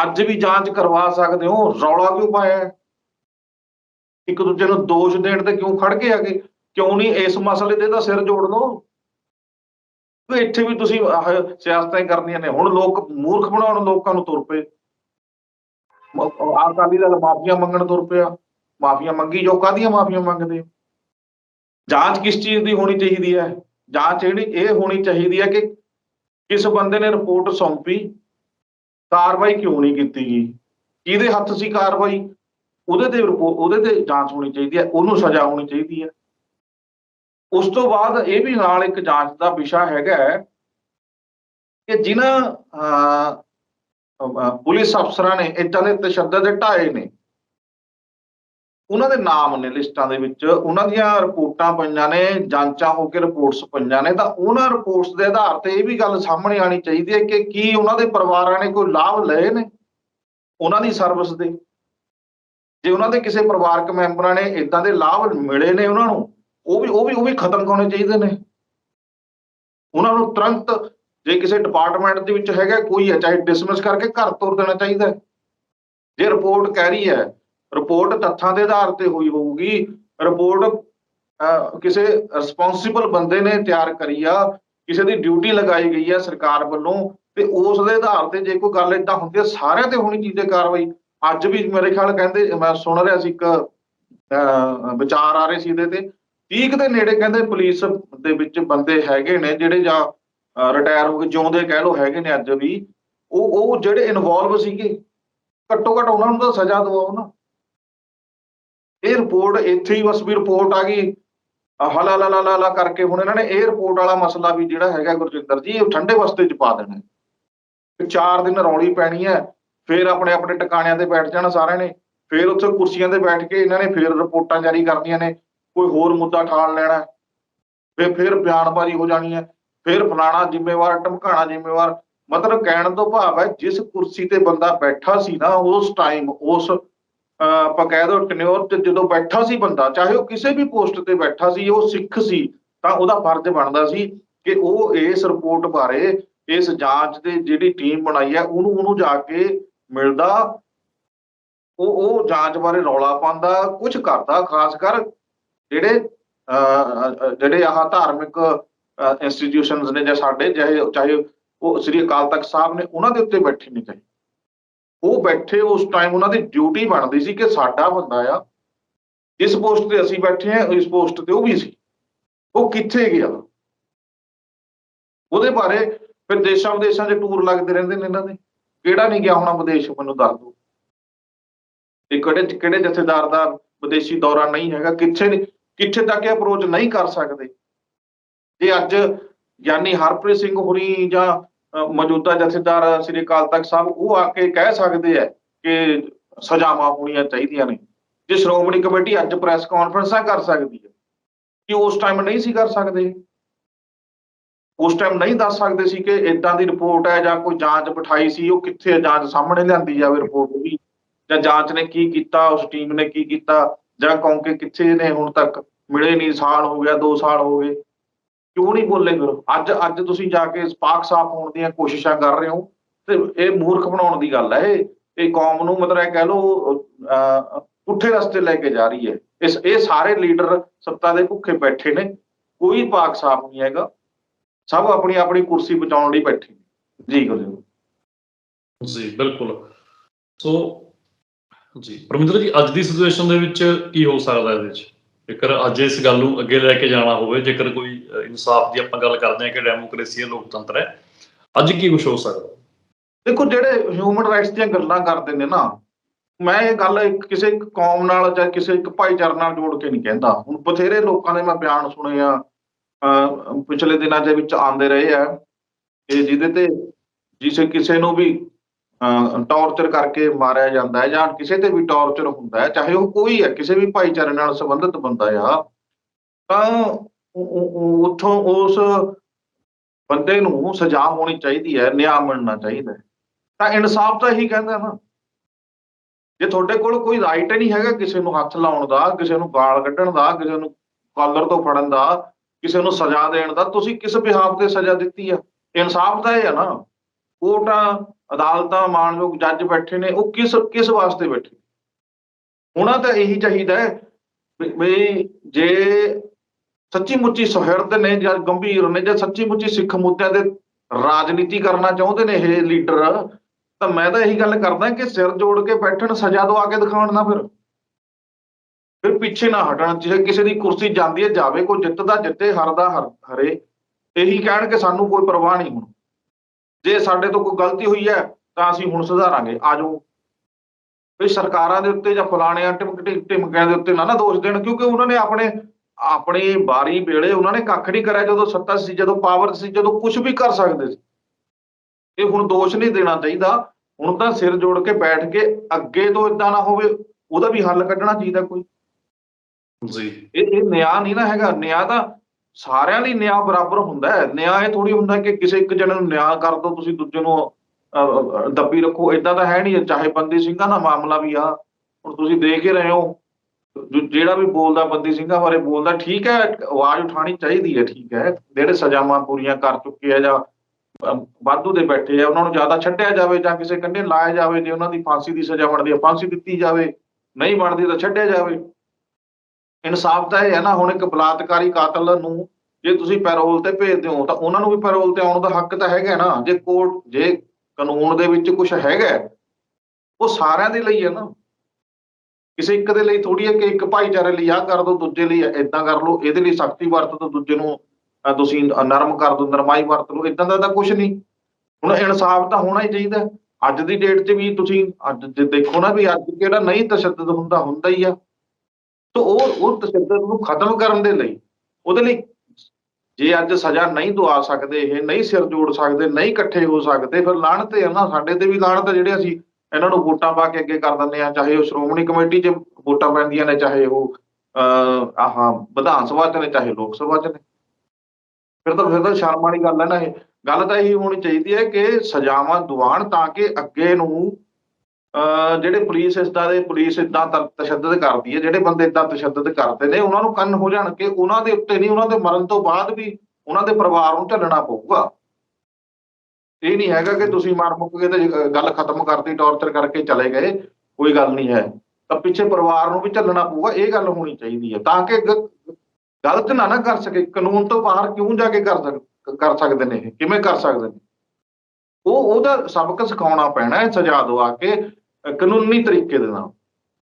Speaker 2: ਅੱਜ ਵੀ ਜਾਂਚ ਕਰਵਾ ਸਕਦੇ ਹੋ। ਰੌਲਾ ਕਿਉਂ ਪਾਇਆ? ਇੱਕ ਦੂਜੇ ਨੂੰ ਦੋਸ਼ ਦੇਣ ਤੇ ਕਿਉਂ ਖੜ ਕੇ ਆਗੇ ਕਿਉਂ ਨਹੀਂ ਇਸ ਮਸਲੇ ਤੇ ਤਾਂ ਸਿਰ ਜੋੜ ਲਓ? ਵੀ ਇੱਥੇ ਵੀ ਤੁਸੀਂ ਸਿਆਸਤਾਂ ਹੀ ਕਰਨੀਆਂ ਨੇ। ਹੁਣ ਲੋਕ ਮੂਰਖ ਬਣਾਉਣ ਲੋਕਾਂ ਨੂੰ ਤੁਰ ਪਏ। ਮ- ਅਕਾਲੀ ਦਲ ਮਾਫੀਆਂ ਮੰਗਣ ਤੁਰ ਪਿਆ। ਮਾਫੀਆਂ ਮੰਗੀ ਜੋ ਕਾਹਦੀਆਂ ਮਾਫੀਆਂ ਮੰਗਦੇ ਹੋ? ਜਾਂਚ ਕਿਸ ਚੀਜ਼ ਦੀ ਹੋਣੀ ਚਾਹੀਦੀ ਹੈ? ਜਾਂਚ ਜਿਹੜੀ ਇਹ ਹੋਣੀ ਚਾਹੀਦੀ ਹੈ ਕਿ ਕਿਸ ਬੰਦੇ ਨੇ ਰਿਪੋਰਟ ਸੌਂਪੀ ਕਾਰਵਾਈ ਕਿਉਂ ਨਹੀਂ ਕੀਤੀ ਗਈ? ਕਿਹਦੇ ਹੱਥ ਸੀ ਕਾਰਵਾਈ? ਉਹਦੇ ਤੇ ਉਹਦੇ ਤੇ ਜਾਂਚ ਹੋਣੀ ਚਾਹੀਦੀ ਹੈ ਉਹਨੂੰ ਸਜ਼ਾ ਹੋਣੀ ਚਾਹੀਦੀ ਹੈ। ਉਸ ਤੋਂ ਬਾਅਦ ਇਹ ਵੀ ਨਾਲ ਇੱਕ ਜਾਂਚ ਦਾ ਵਿਸ਼ਾ ਹੈਗਾ ਹੈ ਕਿ ਜਿਨ੍ਹਾਂ ਅਹ, ਪੁਲਿਸ ਅਫਸਰਾਂ ਨੇ ਇਦਾਂ ਦੇ ਤਸ਼ੱਦਦ ਢਾਏ ਨੇ ਉਹਨਾਂ ਦੇ ਨਾਮ ਨੇ ਲਿਸਟਾਂ ਦੇ ਵਿੱਚ। ਉਹਨਾਂ ਦੀਆਂ ਰਿਪੋਰਟਾਂ ਪਈਆਂ ਨੇ, ਜਾਂਚਾਂ ਹੋ ਕੇ ਰਿਪੋਰਟਸ ਪਈਆਂ ਨੇ। ਤਾਂ ਉਹਨਾਂ ਰਿਪੋਰਟਸ ਦੇ ਆਧਾਰ ਤੇ ਇਹ ਵੀ ਗੱਲ ਸਾਹਮਣੇ ਆਣੀ ਚਾਹੀਦੀ ਹੈ ਕਿ ਕੀ ਉਹਨਾਂ ਦੇ ਪਰਿਵਾਰਾਂ ਨੇ ਕੋਈ ਲਾਭ ਲਏ ਨੇ ਉਹਨਾਂ ਦੀ ਸਰਵਿਸ ਦੇ। ਜੇ ਉਹਨਾਂ ਦੇ ਕਿਸੇ ਪਰਿਵਾਰਕ ਮੈਂਬਰਾਂ ਨੇ ਇਦਾਂ ਦੇ ਲਾਭ ਮਿਲੇ ਨੇ ਉਹਨਾਂ ਨੂੰ, ਉਹ ਵੀ ਉਹ ਵੀ ਉਹ ਵੀ ਖਤਮ ਹੋਣੇ ਚਾਹੀਦੇ ਨੇ। ਉਹਨਾਂ ਨੂੰ ਤੁਰੰਤ ਜੇ ਕਿਸੇ ਡਿਪਾਰਟਮੈਂਟ ਦੇ ਵਿੱਚ ਹੈਗਾ, ਕੋਈ ਹੈ, ਚਾਹੇ ਡਿਸਮਿਸ ਕਰਕੇ ਘਰ ਤੋਰ ਦੇਣਾ ਚਾਹੀਦਾ ਜੇ ਰਿਪੋਰਟ ਕਹਿ ਰਹੀ ਹੈ ਰਿਪੋਰਟ ਤੱਥਾਂ ਦੇ ਆਧਾਰ ਤੇ ਹੋਈ ਹੋਊਗੀ। ਰਿਪੋਰਟ ਕਿਸੇ ਰਿਸਪੌਂਸਿਬਲ ਬੰਦੇ ਨੇ ਤਿਆਰ ਕਰੀ ਆ ਕਿਸੇ ਦੀ ਡਿਊਟੀ ਲਗਾਈ ਗਈ ਆ ਸਰਕਾਰ ਵੱਲੋਂ ਤੇ ਉਸ ਦੇ ਆਧਾਰ ਤੇ ਜੇ ਕੋਈ ਗੱਲ ਏਦਾਂ ਹੁੰਦੀ ਹੈ ਸਾਰਿਆਂ ਤੇ ਹੋਣੀ ਚਾਹੀਦੀ ਕਾਰਵਾਈ। ਅੱਜ ਵੀ ਮੇਰੇ ਖਿਆਲ ਕਹਿੰਦੇ ਮੈਂ ਸੁਣ ਰਿਹਾ ਸੀ ਇੱਕ ਅਹ, ਵਿਚਾਰ ਆ ਰਹੇ ਸੀ ਇਹਦੇ ਤੇ। 30 ਦੇ ਨੇੜੇ ਕਹਿੰਦੇ ਪੁਲਿਸ ਦੇ ਵਿੱਚ ਬੰਦੇ ਹੈਗੇ ਨੇ ਜਿਹੜੇ ਜਾਂ ਰਿਟਾਇਰ ਹੋ ਗਏ ਜਿਉਂਦੇ ਕਹਿ ਲੋ ਹੈਗੇ ਨੇ ਅੱਜ ਵੀ। ਉਹ ਉਹ ਜਿਹੜੇ ਇਨਵੋਲਵ ਸੀਗੇ ਘੱਟੋ ਘੱਟ ਉਹਨਾਂ ਨੂੰ ਤਾਂ ਸਜ਼ਾ ਦਿਵਾਓ ਨਾ। ਇਹ ਰਿਪੋਰਟ ਇੱਥੇ ਹੀ ਬਸ ਵੀ ਰਿਪੋਰਟ ਆ ਗਈ। ਹਲਾ ਲਾ ਲਾ ਲਾ ਕਰਕੇ ਹੁਣ ਇਹਨਾਂ ਨੇ ਇਹ ਰਿਪੋਰਟ ਵਾਲਾ ਮਸਲਾ ਵੀ ਜਿਹੜਾ ਹੈਗਾ ਗੁਰਜਿੰਦਰ ਜੀ, ਇਹ ਠੰਡੇ ਵਸਤੇ ਚ ਪਾ ਦੇਣਾ। ਤੇ ਚਾਰ ਦਿਨ ਰੌਲੀ ਪੈਣੀ ਹੈ, ਫਿਰ ਆਪਣੇ ਆਪਣੇ ਟਿਕਾਣਿਆਂ ਤੇ ਬੈਠ ਜਾਣਾ ਸਾਰਿਆਂ ਨੇ, ਫਿਰ ਉੱਥੇ ਕੁਰਸੀਆਂ ਤੇ ਬੈਠ ਕੇ ਇਹਨਾਂ ਨੇ ਫਿਰ ਰਿਪੋਰਟਾਂ ਜਾਰੀ ਕਰਨੀਆਂ ਨੇ, ਕੋਈ ਹੋਰ ਮੁੱਦਾ ਠਾਲ ਲੈਣਾ। ਫਿਰ ਫਿਰ ਬਿਆਨਬਾਜ਼ੀ ਹੋ ਜਾਣੀ ਹੈ, ਫਿਰ ਫਲਾਣਾ ਜ਼ਿੰਮੇਵਾਰ, ਢਮਕਾਣਾ ਜ਼ਿੰਮੇਵਾਰ, ਮਤਲਬ ਕਹਿਣ ਤੋਂ ਭਾਵ ਹੈ ਜਿਸ ਕੁਰਸੀ ਤੇ ਬੰਦਾ ਬੈਠਾ ਸੀ ਨਾ, ਉਸ ਟਾਈਮ ਉਸ ਆਪਾਂ ਕਹਿ ਦੋ ਟਨਿਓਰ ਤੇ ਜਦੋਂ ਬੈਠਾ ਸੀ ਬੰਦਾ ਚਾਹੇ ਉਹ ਕਿਸੇ ਵੀ ਪੋਸਟ ਤੇ ਬੈਠਾ ਸੀ ਉਹ ਸਿੱਖ ਸੀ ਤਾਂ ਉਹਦਾ ਫਰਜ਼ ਬਣਦਾ ਸੀ ਕਿ ਉਹ ਇਸ ਰਿਪੋਰਟ ਬਾਰੇ ਇਸ ਜਾਂਚ ਦੇ ਜਿਹੜੀ ਟੀਮ ਬਣਾਈ ਹੈ ਉਹਨੂੰ ਉਹਨੂੰ ਜਾ ਕੇ ਮਿਲਦਾ ਉਹ ਉਹ ਜਾਂਚ ਬਾਰੇ ਰੌਲਾ ਪਾਉਂਦਾ ਕੁਝ ਕਰਦਾ ਖਾਸ ਕਰ ਜਿਹੜੇ ਅਹ, ਜਿਹੜੇ ਆਹ ਧਾਰਮਿਕ ਇੰਸਟੀਟਿਊਸ਼ਨਸ ਨੇ ਜਾਂ ਸਾਡੇ ਚਾਹੇ ਚਾਹੇ ਉਹ ਸ੍ਰੀ ਅਕਾਲ ਤਖਤ ਸਾਹਿਬ ਨੇ ਉਹਨਾਂ ਦੇ ਉੱਤੇ ਬੈਠੇ ਨਹੀਂ ਚਾਹੀਦੇ ਉਹ ਬੈਠੇ ਉਸ ਟਾਈਮ ਉਹਨਾਂ ਦੀ ਡਿਊਟੀ ਬਣਦੀ ਸੀ ਕਿ ਸਾਡਾ ਬੰਦਾ ਆ ਇਸ ਪੋਸਟ ਤੇ ਅਸੀਂ ਬੈਠੇ ਆ ਇਸ ਪੋਸਟ ਤੇ ਉਹ ਵੀ ਸੀ। ਉਹ ਕਿੱਥੇ ਗਿਆ? ਉਹਦੇ ਬਾਰੇ ਫਿਰ ਦੇਸ਼ਾਂ ਵਿਦੇਸ਼ਾਂ 'ਚ ਟੂਰ ਲੱਗਦੇ ਰਹਿੰਦੇ ਨੇ ਇਹਨਾਂ ਦੇ। ਕਿਹੜਾ ਨਹੀਂ ਗਿਆ ਹੋਣਾ ਵਿਦੇਸ਼? ਮੈਨੂੰ ਦੱਸ ਦਿਓ। ਇਹ ਕਿਹੜੇ ਕਿਹੜੇ ਜਥੇਦਾਰ ਦਾ ਵਿਦੇਸ਼ੀ ਦੌਰਾ ਨਹੀਂ ਹੈਗਾ? ਕਿੱਥੇ ਕਿੱਥੇ ਤੱਕ ਅਪਰੋਚ ਨਹੀਂ ਕਰ ਸਕਦੇ? ਜੇ ਅੱਜ ਯਾਨੀ ਹਰਪ੍ਰੀਤ ਸਿੰਘ ਹੋਰੀ ਜਾਂ ਮੌਜੂਦਾ ਜਥੇਦਾਰ ਸ੍ਰੀ ਅਕਾਲ ਤਖਤ ਸਾਹਿਬ, ਉਹ ਆ ਕੇ ਕਹਿ ਸਕਦੇ ਆ ਕਿ ਸਜ਼ਾਵਾਂ ਹੋਣੀਆਂ ਚਾਹੀਦੀਆਂ ਨੇ। ਜੇ ਸ਼੍ਰੋਮਣੀ ਕਮੇਟੀ ਅੱਜ ਪ੍ਰੈਸ ਕਾਨਫਰੰਸਾਂ ਕਰ ਸਕਦੀ ਹੈ, ਕਿ ਉਸ ਟਾਈਮ ਨਹੀਂ ਸੀ ਕਰ ਸਕਦੇ? ਉਸ ਟਾਈਮ ਨਹੀਂ ਦੱਸ ਸਕਦੇ ਸੀ ਕਿ ਇਦਾਂ ਦੀ ਰਿਪੋਰਟ ਹੈ ਜਾਂ ਕੋਈ ਜਾਂਚ ਬਿਠਾਈ ਸੀ, ਉਹ ਕਿੱਥੇ ਜਾਂਚ ਸਾਹਮਣੇ ਲਿਆਂਦੀ ਜਾਵੇ ਰਿਪੋਰਟ ਵੀ, ਜਾਂ ਜਾਂਚ ਨੇ ਕੀ ਕੀਤਾ, ਉਸ ਟੀਮ ਨੇ ਕੀ ਕੀਤਾ, ਜਾਂ ਕੌਂਕੇ ਕਿੱਥੇ ਨੇ ਹੁਣ ਤੱਕ, ਮਿਲੇ ਨਹੀਂ ਸਾਲ ਹੋ ਗਿਆ 2 ਸਾਲ ਹੋ ਗਏ। ਕਿਉਂ ਨਹੀਂ ਬੋਲੇ ਫਿਰ? ਅੱਜ ਅੱਜ ਤੁਸੀਂ ਜਾ ਕੇ ਸਪਾਕ ਸਾਫ਼ ਹੋਣ ਦੀਆਂ ਕੋਸ਼ਿਸ਼ਾਂ ਕਰ ਰਹੇ ਹੋ ਤੇ ਇਹ ਮੂਰਖ ਬਣਾਉਣ ਦੀ ਗੱਲ ਹੈ ਇਹ। ਇਹ ਕੌਮ ਨੂੰ ਮਤਲਬ ਇਹ ਕਹਿ ਲਓ ਪੁੱਠੇ ਰਸਤੇ ਲੈ ਕੇ ਜਾ ਰਹੀ ਹੈ। ਇਸ, ਇਹ ਸਾਰੇ ਲੀਡਰ ਸੱਤਾ ਦੇ ਭੁੱਖੇ ਬੈਠੇ ਨੇ। ਕੋਈ ਪਾਕ ਸਾਫ਼ ਨਹੀਂ ਹੈਗਾ। ਸਭ ਆਪਣੀ ਆਪਣੀ ਕੁਰਸੀ ਬਚਾਉਣ ਲਈ ਬੈਠੇ ਨੇ। ਜੀ ਗੁਰੂ
Speaker 1: ਜੀ, ਬਿਲਕੁਲ। ਸੋ, ਜੀ, ਪਰਮਿੰਦਰ ਜੀ, ਅੱਜ ਦੀ ਸਿਚੁਏਸ਼ਨ ਦੇ ਵਿੱਚ ਕੀ ਹੋ ਸਕਦਾ ਇਹਦੇ ਵਿੱਚ? ਜੇਕਰ ਅੱਜ ਇਸ ਗੱਲ ਨੂੰ ਅੱਗੇ ਲੈ ਕੇ ਜਾਣਾ ਹੋਵੇ, ਜੇਕਰ ਕੋਈ ਇਨਸਾਫ ਦੀ ਆਪਾਂ ਗੱਲ ਕਰਦੇ ਹਾਂ ਕਿ ਡੈਮੋਕ੍ਰੇਸੀ ਹੈ, ਲੋਕਤੰਤਰ ਹੈ, ਅੱਜ ਕੀ ਕੁਝ ਹੋ ਸਕਦਾ?
Speaker 2: ਦੇਖੋ, ਜਿਹੜੇ ਹਿਊਮਨ ਰਾਈਟਸ ਦੀਆਂ ਗੱਲਾਂ ਕਰਦੇ ਨੇ ਨਾ, ਮੈਂ ਇਹ ਗੱਲ ਕਿਸੇ ਇੱਕ ਕੌਮ ਨਾਲ ਜਾਂ ਕਿਸੇ ਇੱਕ ਭਾਈਚਾਰੇ ਨਾਲ ਜੋੜ ਕੇ ਨਹੀਂ ਕਹਿੰਦਾ। ਹੁਣ ਬਥੇਰੇ ਲੋਕਾਂ ਨੇ ਮੈਂ ਬਿਆਨ ਸੁਣੇ ਆ ਪਿਛਲੇ ਦਿਨਾਂ ਦੇ ਵਿੱਚ ਆਉਂਦੇ ਰਹੇ ਆ, ਇਹ ਜਿਹਦੇ ਤੇ, ਜਿਸੇ ਕਿਸੇ ਨੂੰ ਵੀ ਟੌਰਚਰ ਕਰਕੇ ਮਾਰਿਆ ਜਾਂਦਾ ਹੈ ਜਾਂ ਕਿਸੇ ਤੇ ਵੀ ਟੌਰਚਰ ਹੁੰਦਾ ਹੈ, ਚਾਹੇ ਉਹ ਕੋਈ ਹੈ, ਕਿਸੇ ਵੀ ਭਾਈਚਾਰੇ ਨਾਲ ਸੰਬੰਧਿਤ ਬੰਦਾ ਆ, ਤਾਂ ਉਹ- ਉਸ ਬੰਦੇ ਨੂੰ ਸਜ਼ਾ ਹੋਣੀ ਚਾਹੀਦੀ ਹੈ, ਨਿਆਂ ਮਿਲਣਾ ਚਾਹੀਦਾ ਤਾਂ ਇਨਸਾਫ ਤਾਂ ਇਹੀ ਕਹਿੰਦਾ ਨਾ। ਜੇ ਤੁਹਾਡੇ ਕੋਲ ਕੋਈ ਰਾਈਟ ਨਹੀਂ ਹੈਗਾ ਕਿਸੇ ਨੂੰ ਹੱਥ ਲਾਉਣ ਦਾ, ਕਿਸੇ ਨੂੰ ਗਾਲ ਕੱਢਣ ਦਾ, ਕਿਸੇ ਨੂੰ ਕਾਲਰ ਤੋਂ ਫੜਨ ਦਾ, ਕਿਸੇ ਨੂੰ ਸਜ਼ਾ ਦੇਣ ਦਾ, ਤੁਸੀਂ ਕਿਸ ਬਿਹਾਫ ਤੇ ਸਜ਼ਾ ਦਿੱਤੀ ਆ? ਇਨਸਾਫ ਤਾਂ ਇਹ ਆ ਨਾ। ਕੋਰਟਾਂ ਅਦਾਲਤਾਂ, ਮਾਨਯੋਗ ਜੱਜ ਬੈਠੇ ਨੇ, ਉਹ ਕਿਸ ਕਿਸ ਵਾਸਤੇ ਬੈਠੇ? ਉਹਨਾਂ ਤਾਂ ਇਹੀ ਚਾਹੀਦਾ ਹੈ ਵੀ- ਜੇ ਸੱਚੀ ਮੁੱਚੀ ਸੁਹਿਰਦ ਨੇ ਜਾਂ ਗੰਭੀਰ ਨੇ, ਜਾਂ ਸੱਚੀ ਮੁੱਚੀ ਸਿੱਖ ਮੁੱਦਿਆਂ ਤੇ ਰਾਜਨੀਤੀ ਕਰਨਾ ਚਾਹੁੰਦੇ ਨੇ ਇਹ ਲੀਡਰ, ਤਾਂ ਮੈਂ ਤਾਂ ਇਹੀ ਗੱਲ ਕਰਦਾ ਕਿ ਸਿਰ ਜੋੜ ਕੇ ਬੈਠਣ, ਸਜ਼ਾ ਦਵਾ ਕੇ ਦਿਖਾਉਣ ਨਾ ਫਿਰ। ਫਿਰ ਪਿੱਛੇ ਨਾ ਹਟਣ, ਜੇ ਕਿਸੇ ਦੀ ਕੁਰਸੀ ਜਾਂਦੀ ਹੈ, ਜਾਵੇ, ਕੋਈ ਜਿੱਤਦਾ, ਜਿੱਤੇ, ਹਰਦਾ ਹਰ- ਹਰੇ, ਇਹੀ ਕਹਿਣ ਕਿ ਸਾਨੂੰ ਕੋਈ ਪਰਵਾਹ ਨਹੀਂ ਹੁਣ। ਜੇ ਸਾਡੇ ਤੋਂ ਕੋਈ ਗਲਤੀ ਹੋਈ ਹੈ ਤਾਂ ਅਸੀਂ ਹੁਣ ਸੁਧਾਰਾਂਗੇ। ਆਜੋ। ਵੀ ਸਰਕਾਰਾਂ ਦੇ ਉੱਤੇ ਜਾਂ ਫਲਾਣਿਆਂ ਟਿਮਕ ਟਿਮਕਿਆਂ ਦੇ ਉੱਤੇ ਨਾ ਨਾ ਦੋਸ਼ ਦੇਣ ਕਿਉਂਕਿ ਉਹਨਾਂ ਨੇ ਆਪਣੇ ਆਪਣੀ ਬਾਰੀ ਵੇਲੇ ਉਹਨਾਂ ਨੇ ਕੱਖ ਨਹੀਂ ਕਰਿਆ ਜਦੋਂ ਸੱਤਾ ਸੀ ਜਦੋਂ ਪਾਵਰ ਸੀ ਜਦੋਂ ਕੁਝ ਵੀ ਕਰ ਸਕਦੇ ਸੀ। ਇਹ ਹੁਣ ਦੋਸ਼ ਨਹੀਂ ਦੇਣਾ ਚਾਹੀਦਾ। ਹੁਣ ਤਾਂ ਸਿਰ ਜੋੜ ਕੇ ਬੈਠ ਕੇ ਅੱਗੇ ਤੋਂ ਇਦਾਂ ਨਾ ਹੋਵੇ ਉਹਦਾ ਵੀ ਹੱਲ ਕੱਢਣਾ ਚਾਹੀਦਾ ਕੋਈ।
Speaker 1: ਜੀ।
Speaker 2: ਇਹ ਇਹ ਨਿਆਂ ਨਹੀਂ ਨਾ ਹੈਗਾ। ਨਿਆਂ ਤਾਂ ਸਾਰਿਆਂ ਲਈ ਨਿਆਂ ਬਰਾਬਰ ਹੁੰਦਾ ਹੈ। ਨਿਆਂ ਇਹ ਥੋੜੀ ਹੁੰਦਾ ਕਿ ਕਿਸੇ ਇੱਕ ਜਣੇ ਨੂੰ ਨਿਆਂ ਕਰ ਦੋ, ਤੁਸੀਂ ਦੂਜੇ ਨੂੰ ਦੱਬੀ ਰੱਖੋ। ਇਦਾਂ ਤਾਂ ਹੈ ਨਹੀਂ, ਚਾਹੇ ਬੰਦੀ ਸਿੰਘਾਂ ਦਾ ਮਾਮਲਾ ਵੀ ਆ। ਹੁਣ ਤੁਸੀਂ ਦੇਖ ਹੀ ਰਹੇ ਹੋ ਜਿਹੜਾ ਵੀ ਬੋਲਦਾ ਬੰਦੀ ਸਿੰਘਾਂ ਬਾਰੇ ਬੋਲਦਾ, ਠੀਕ ਹੈ, ਆਵਾਜ਼ ਉਠਾਣੀ ਚਾਹੀਦੀ ਹੈ, ਠੀਕ ਹੈ। ਜਿਹੜੇ ਸਜ਼ਾਵਾਂ ਪੂਰੀਆਂ ਕਰ ਚੁੱਕੇ ਆ ਜਾਂ ਵਾਧੂ ਦੇ ਬੈਠੇ ਆ, ਉਹਨਾਂ ਨੂੰ ਜ਼ਿਆਦਾ ਛੱਡਿਆ ਜਾਵੇ ਜਾਂ ਕਿਸੇ ਕੰਢੇ ਲਾਇਆ ਜਾਵੇ, ਜੇ ਉਹਨਾਂ ਦੀ ਫਾਂਸੀ ਦੀ ਸਜ਼ਾ ਬਣਦੀ ਹੈ ਫਾਂਸੀ ਦਿੱਤੀ ਜਾਵੇ, ਨਹੀਂ ਬਣਦੀ ਤਾਂ ਛੱਡਿਆ ਜਾਵੇ। ਇਨਸਾਫ ਤਾਂ ਇਹ ਹੈ ਨਾ, ਹੁਣ ਇੱਕ ਬਲਾਤਕਾਰੀ ਕਾਤਲ ਨੂੰ ਜੇ ਤੁਸੀਂ ਪੈਰੋਲ ਤੇ ਭੇਜਦੇ ਹੋ ਤਾਂ ਉਹਨਾਂ ਨੂੰ ਵੀ ਪੈਰੋਲ ਤੇ ਆਉਣ ਦਾ ਹੱਕ ਤਾਂ ਹੈਗਾ ਨਾ। ਜੇ ਕੋਰਟ, ਜੇ ਕਾਨੂੰਨ ਦੇ ਵਿੱਚ ਕੁਝ ਹੈਗਾ, ਉਹ ਸਾਰਿਆਂ ਦੇ ਲਈ ਹੈ ਨਾ। ਕਿਸੇ ਇੱਕ ਦੇ ਲਈ ਥੋੜੀ ਹੈ ਕਿ ਇੱਕ ਭਾਈਚਾਰੇ ਲਈ ਆਹ ਕਰ ਦੋ, ਦੂਜੇ ਲਈ ਇਦਾਂ ਕਰ ਲਓ, ਇਹਦੇ ਲਈ ਸਖਤੀ ਵਰਤ ਦੋ, ਦੂਜੇ ਨੂੰ ਤੁਸੀਂ ਨਰਮ ਕਰ ਦੋ, ਨਰਮਾਈ ਵਰਤ ਲਓ ਇਦਾਂ ਦਾ ਤਾਂ ਕੁਝ ਨਹੀਂ। ਹੁਣ ਇਨਸਾਫ ਤਾਂ ਹੋਣਾ ਹੀ ਚਾਹੀਦਾ। ਅੱਜ ਦੀ ਡੇਟ 'ਚ ਵੀ ਤੁਸੀਂ, ਅੱਜ ਜੇ ਦੇਖੋ ਨਾ ਵੀ ਅੱਜ ਕਿਹੜਾ ਨਹੀਂ ਤਸ਼ੱਦਦ ਹੁੰਦਾ ਹੁੰਦਾ ਹੀ ਆ। ਤਾਂ ਉਹ ਉਹ ਤਸ਼ੱਦਦ ਨੂੰ ਖਤਮ ਕਰਨ ਦੇ ਲਈ, ਉਹਦੇ ਲਈ ਜੇ ਅੱਜ ਸਜ਼ਾ ਨਹੀਂ ਦਵਾ ਸਕਦੇ, ਇਹ ਨਹੀਂ ਸਿਰ ਜੋੜ ਸਕਦੇ, ਨਹੀਂ ਇਕੱਠੇ ਹੋ ਸਕਦੇ, ਫਿਰ ਲਾਹਣਤ ਹੈ ਸਾਡੇ ਤੇ ਵੀ ਲਾਹਣਤ ਜਿਹੜੇ ਅਸੀਂ ਇਹਨਾਂ ਨੂੰ ਵੋਟਾਂ ਪਾ ਕੇ ਅੱਗੇ ਕਰ ਦਿੰਦੇ ਆ ਚਾਹੇ ਉਹ ਸ਼੍ਰੋਮਣੀ ਕਮੇਟੀ 'ਚ ਵੋਟਾਂ ਪੈਂਦੀਆਂ ਨੇ, ਚਾਹੇ ਉਹ, ਅਹ, ਆਹ ਵਿਧਾਨ ਸਭਾ 'ਚ ਨੇ, ਚਾਹੇ ਲੋਕ ਸਭਾ 'ਚ ਨੇ। ਫਿਰ ਤਾਂ ਫਿਰ ਤਾਂ ਸ਼ਰਮ ਵਾਲੀ ਗੱਲ ਹੈ ਨਾ ਇਹ। ਗੱਲ ਤਾਂ ਇਹੀ ਹੋਣੀ ਚਾਹੀਦੀ ਹੈ ਕਿ ਸਜ਼ਾਵਾਂ ਦਿਵਾਉਣ ਤਾਂ ਕਿ ਅੱਗੇ ਨੂੰ ਜਿਹੜੇ ਪੁਲਿਸ ਇਸਦਾ ਦੇ ਪੁਲਿਸ ਇਦਾਂ ਤਸ਼ੱਦਦ ਕਰਦੀ ਹੈ, ਜਿਹੜੇ ਬੰਦੇ ਇਦਾਂ ਤਸ਼ੱਦਦ ਕਰਦੇ ਨੇ, ਉਹਨਾਂ ਨੂੰ ਕੰਨ ਹੋ ਜਾਣ ਕਿ ਉਹਨਾਂ ਦੇ ਉੱਤੇ ਨਹੀਂ, ਉਹਨਾਂ ਦੇ ਮਰਨ ਤੋਂ ਬਾਅਦ ਵੀ ਉਹਨਾਂ ਦੇ ਪਰਿਵਾਰ ਨੂੰ ਝੱਲਣਾ ਪਊਗਾ। ਇਹ ਨਹੀਂ ਹੈਗਾ ਕਿ ਤੁਸੀਂ ਮਾਰ ਮੁੱਕ ਕੇ ਤੇ ਗੱਲ ਖਤਮ ਕਰਤੀ, ਟੌਰਚਰ ਕਰਕੇ ਚਲੇ ਗਏ, ਕੋਈ ਗੱਲ ਨਹੀਂ ਹੈ। ਤਾਂ ਪਿੱਛੇ ਪਰਿਵਾਰ ਨੂੰ ਵੀ ਝੱਲਣਾ ਪਊਗਾ, ਇਹ ਗੱਲ ਹੋਣੀ ਚਾਹੀਦੀ ਹੈ, ਤਾਂ ਕਿ ਗਲਤ ਨਾ ਨਾ ਕਰ ਸਕੇ, ਕਾਨੂੰਨ ਤੋਂ ਬਾਹਰ ਕਿਉਂ ਜਾ ਕੇ ਕਰ ਕਰ ਸਕਦੇ ਨੇ ਕਿਵੇਂ ਕਰ ਸਕਦੇ ਨੇ? ਉਹ, ਉਹਦਾ ਸਬਕ ਸਿਖਾਉਣਾ ਪੈਣਾ ਹੈ, ਸਜ਼ਾ ਦਵਾ ਕੇ ਕਾਨੂੰਨੀ ਤਰੀਕੇ ਦੇ ਨਾਲ।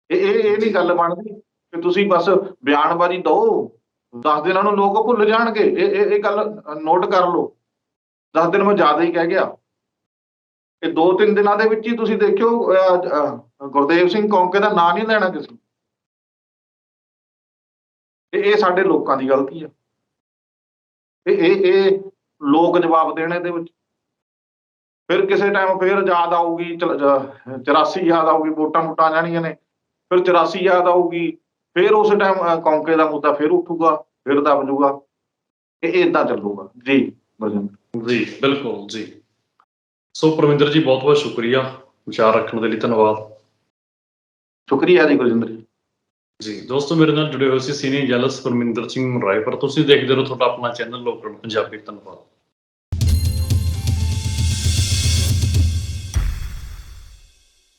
Speaker 2: ਇਹ ਇਹ ਨਹੀਂ ਗੱਲ ਬਣਦੀ ਕਿ ਤੁਸੀਂ ਬਸ ਬਿਆਨਬਾਜ਼ੀ ਦਿਓ ਦਸ ਦਿਨਾਂ ਨੂੰ ਲੋਕ ਭੁੱਲ ਜਾਣਗੇ। ਇਹ ਇਹ ਗੱਲ ਨੋਟ ਕਰ ਲਓ। ਦਸ ਦਿਨ ਮੈਂ ਜ਼ਿਆਦਾ ਹੀ ਕਹਿ ਗਿਆ। ਇਹ ਦੋ ਤਿੰਨ ਦਿਨਾਂ ਦੇ ਵਿੱਚ ਹੀ ਤੁਸੀਂ ਦੇਖਿਓ ਗੁਰਦੇਵ ਸਿੰਘ ਕੌਂਕੇ ਦਾ ਨਾਂ ਨਹੀਂ ਲੈਣਾ ਕਿਸੇ ਇਹ ਇਹ ਸਾਡੇ ਲੋਕਾਂ ਦੀ ਗਲਤੀ ਆ। ਇਹ ਇਹ ਲੋਕ ਜਵਾਬ ਦੇਣੇ ਦੇ ਵਿੱਚ। ਫਿਰ ਕਿਸੇ ਟਾਈਮ ਫਿਰ ਯਾਦ ਆਊਗੀ 84 ਯਾਦ ਆਊਗੀ ਵੋਟਾਂ ਆ ਜਾਣੀਆਂ ਨੇ ਫਿਰ 84 ਯਾਦ ਆਊਗੀ ਫਿਰ ਉਸ ਟਾਈਮ ਕੌਂਕੇ ਦਾ ਮੁੱਦਾ ਫਿਰ ਉੱਠੂਗਾ ਫਿਰ ਦਬ ਜੂਗਾ ਇਹ ਇਦਾਂ ਚੱਲੂਗਾ। ਜੀ ਬਲਜਿੰਦਰ।
Speaker 1: ਜੀ ਬਿਲਕੁਲ ਜੀ। ਸੋ ਪਰਮਿੰਦਰ ਜੀ ਬਹੁਤ ਬਹੁਤ ਸ਼ੁਕਰੀਆ ਵਿਚਾਰ ਰੱਖਣ ਦੇ ਲਈ ਧੰਨਵਾਦ।
Speaker 2: ਸ਼ੁਕਰੀਆ ਜੀ ਗੁਰਜਿੰਦਰ ਜੀ।
Speaker 1: ਜੀ ਦੋਸਤੋ ਮੇਰੇ ਨਾਲ ਜੁੜੇ ਹੋਏ ਸੀ ਸੀਨੀਅਰ ਜੈਲਸ ਪਰਮਿੰਦਰ ਸਿੰਘ ਰਾਏ ਪਰ ਤੁਸੀਂ ਦੇਖਦੇ ਰਹੋ ਤੁਹਾਡਾ ਆਪਣਾ ਚੈਨਲ ਲੋਕਲ ਪੰਜਾਬੀ। ਧੰਨਵਾਦ।